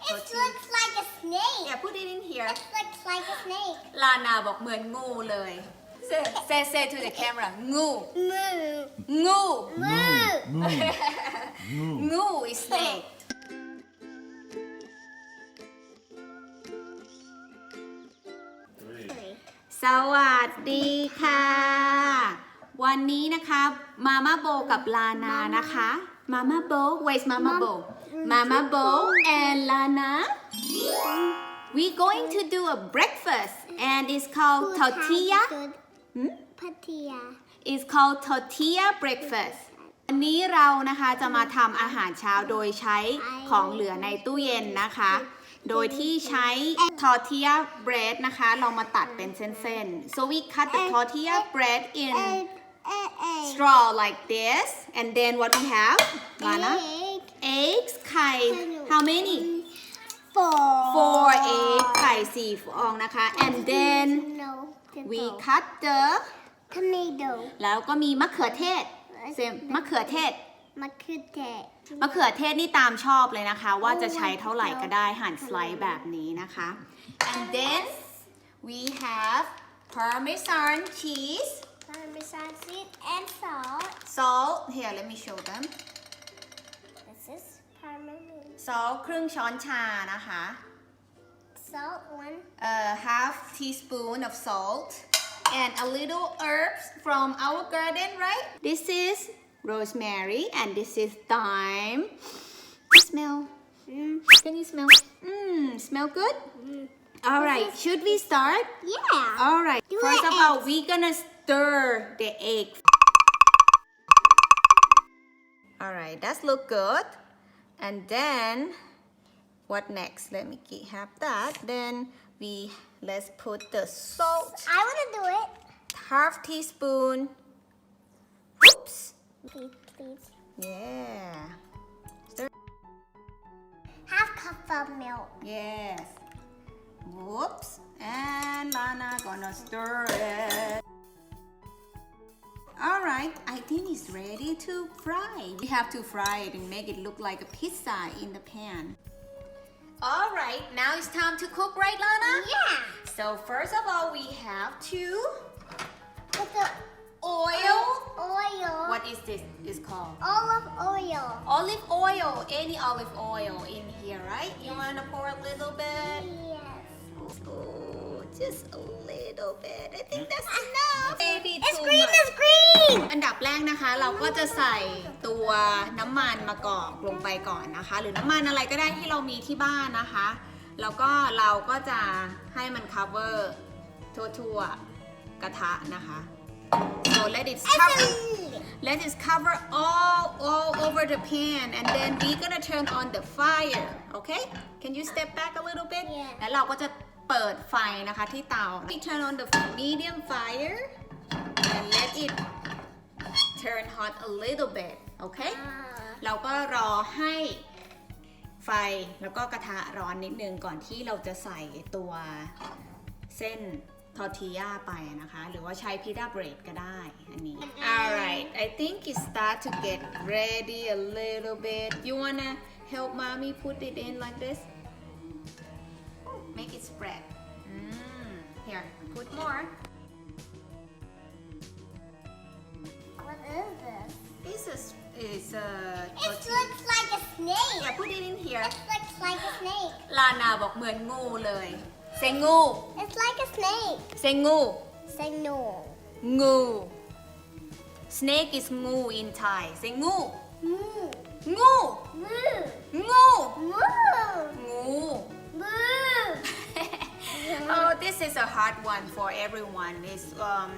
It tortilla looks like a snake. yeah put it in here It looks like a snake. ลานาบอกเหมือนงูเลย say say say to the camera งู Moo. งู Moo. Moo. งู is snake สวัสดีค่ะ วันนี้นะคะมาม่าโบกับลานานะคะมาม่าโบ where's มาม่าโบ มาม่าโบ and Lana we going to do a breakfast and it's called tortilla Hmm? Tortilla. It's called tortilla breakfast วันนี้เรานะคะจะมาทำอาหารเช้าโดยใช้ของเหลือในตู้เย็นนะคะ โดยที่ใช้ tortilla bread นะคะ เรามาตัดเป็นเส้นๆ so we cut the tortilla bread in Egg. Egg. Egg. straw like this and then what we have Lana Egg. Eggs ไข่ how many Four. four egg ไข่สี่ฟองนะคะ and then No. we Tomato. cut the Tomato. แล้วก็มีมะเขือเทศเซมมะเขือเทศ Makute. มะเขือเทศนี่ตามชอบเลยนะคะ ว่าจะใช้เท่าไหร่ก็ได้หั่นสไลด์แบบนี้นะคะ and then we have parmesan cheese Parmesan seed and salt. salt here let me show them This is parmesan. salt ครึ่งช้อนชานะคะ Salt one. a half teaspoon of salt and a little herbs from our garden right this is rosemary and this is thyme smell Mm. Can you smell? Mmm, smell good? All right, should we start? Yeah. All right, Do first the of all, eggs. we're gonna stir the egg. All right, that's look good. And then, what next? Let me get, have that. Then we, let's put the salt, I want to do it. half teaspoon. Oops. Please, please. Yeah, Half cup of milk. yes. Whoops. And Lana gonna stir it. All right, I think it's ready to fry. We have to fry it and make it look like a pizza in the pan. All right, now it's time to cook, right, Lana? Yeah. So first of all, we have to With the oil. oil. What is this? It's called Olive oil. olive oil. Any olive oil in here, right? You wanna pour a little bit? Yes. Oh, just a little bit. I think that's enough. Maybe It's too green, much. it's green. อันดับแรกนะคะ เราก็จะใส่ตัวน้ำมันมะกอกลงไปก่อนนะคะ หรือน้ำมันอะไรก็ได้ที่เรามีที่บ้านนะคะ แล้วก็เราก็จะให้มัน cover ทั่วๆกระทะนะคะ so let it cover let it cover all all over the pan and then we gonna turn on the fire okay can you step back a little bit Yeah. แล้วเราก็จะเปิดไฟนะคะที่เตา we turn on the medium fire and let it turn hot a little bit okay เราก็รอให้ไฟแล้วก็กระทะร้อนนิดนึงก่อนที่เราจะใส่ตัวเส้นทอร์ติยาไปนะคะ หรือว่าใช้พิ t าเบรดก็ได้ อันนี้ alright I think it start to get ready a little bit you wanna help mommy put it in like this make it spread mm. here put more What is this? this is is a It tortilla looks like a snake. yeah put it in here It looks like a snake. ลานาบอกเหมือนงูเลยเซงู It's like a snake. เซงู Say no. งู snake is งู in Thai เซงู Moo. งู Moo. งู Moo. งู Moo. oh this is a hard one for everyone it's um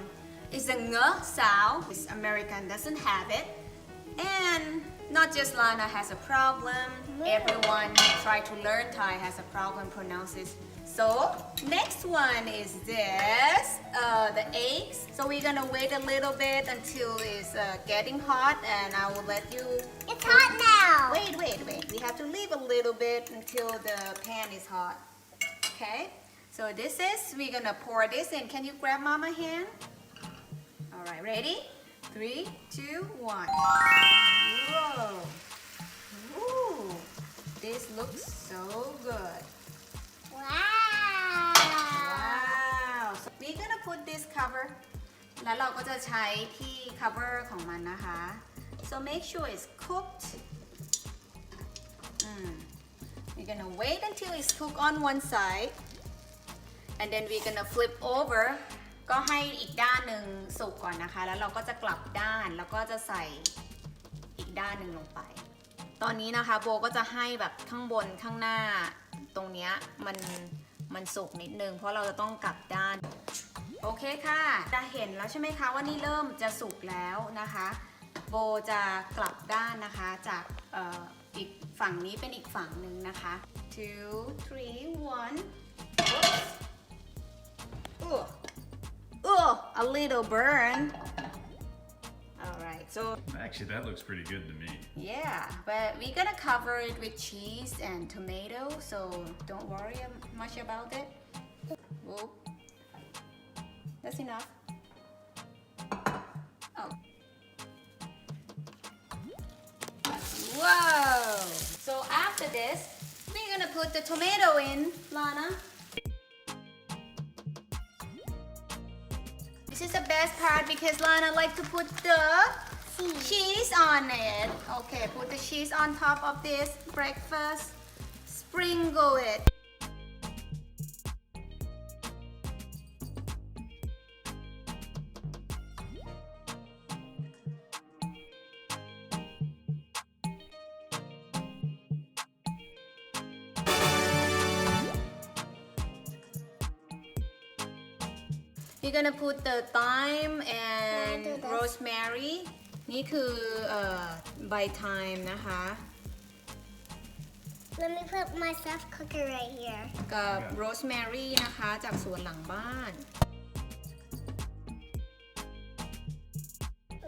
it's a ng sound It's American doesn't have it and not just Lana has a problem everyone try to learn Thai has a problem pronounces so next one is this uh, the eggs so we're gonna wait a little bit until it's uh, getting hot and I will let you It's hot now. Wait, wait, wait. We have to leave a little bit until the pan is hot. Okay? So this is, we're gonna pour this in. Can you grab mama hand? All right, ready? Three, two, one. Whoa. Ooh. This looks so good Wow. Wow so we're gonna put this cover แล้วเราก็จะใช้ที่ cover ของมันนะคะ so make sure it's cooked อืม we're gonna wait until it's cooked on one side and then we're gonna flip over ก็ให้อีกด้านหนึ่งสุกก่อนนะคะ แล้วเราก็จะกลับด้านแล้วก็จะใส่อีกด้านหนึ่งลงไป ตอนนี้นะคะโบก็จะให้แบบข้างบนข้างหน้าตรงเนี้ยมันมันสุกนิดนึง เพราะเราจะต้องกลับด้าน โอเคค่ะ จะเห็นแล้วใช่ไหมคะว่านี่เริ่มจะสุกแล้วนะคะ โบจะกลับด้านนะคะจากอออีกฝั่งนี้เป็นอีกฝั่งหนึ่งนะคะ two three one Ooh. Ooh, a little burn alright so Actually, that looks pretty good to me. Yeah, but we're gonna cover it with cheese and tomato, so don't worry much about it. Whoop. That's enough. Oh. Whoa! So after this, we're gonna put the tomato in, Lana. The best part because Lana like to put the cheese on it. Okay, put the cheese on top of this breakfast. Sprinkle it. You're gonna put the thyme and do this. rosemary นี่คือเอ่อใบ thyme นะคะ Let me put my stuff cooker right here. กับ rosemary นะคะจากสวนหลังบ้าน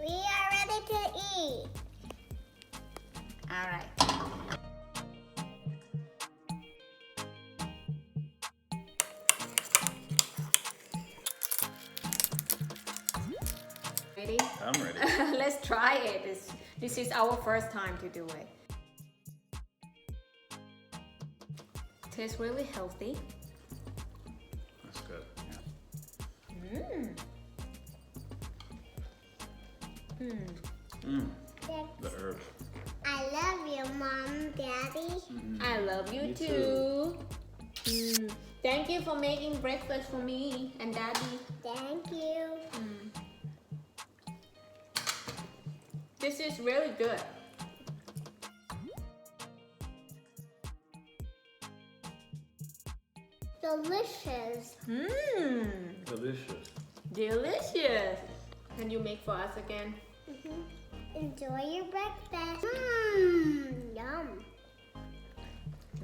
We are ready to eat. alright ready I'm ready. let's try it this, this is our first time to do it tastes really healthy That's good. Yeah. Mmm. Mm. Mm, Yes. the herb. I love you, Mom, Daddy. I love you Me too. Mm. Thank you for making breakfast for me and daddy. Thank you. Mm. This is really good. Delicious. Mmm, Delicious. delicious. Can you make for us again? Mhm. Enjoy your breakfast. Mmm, yum.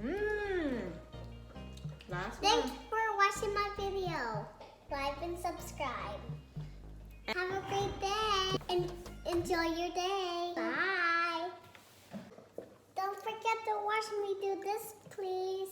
Mmm. Last one. Thanks one. for watching my video. Like and subscribe. Have a great day and enjoy your day. Bye. Don't forget to watch me do this, please.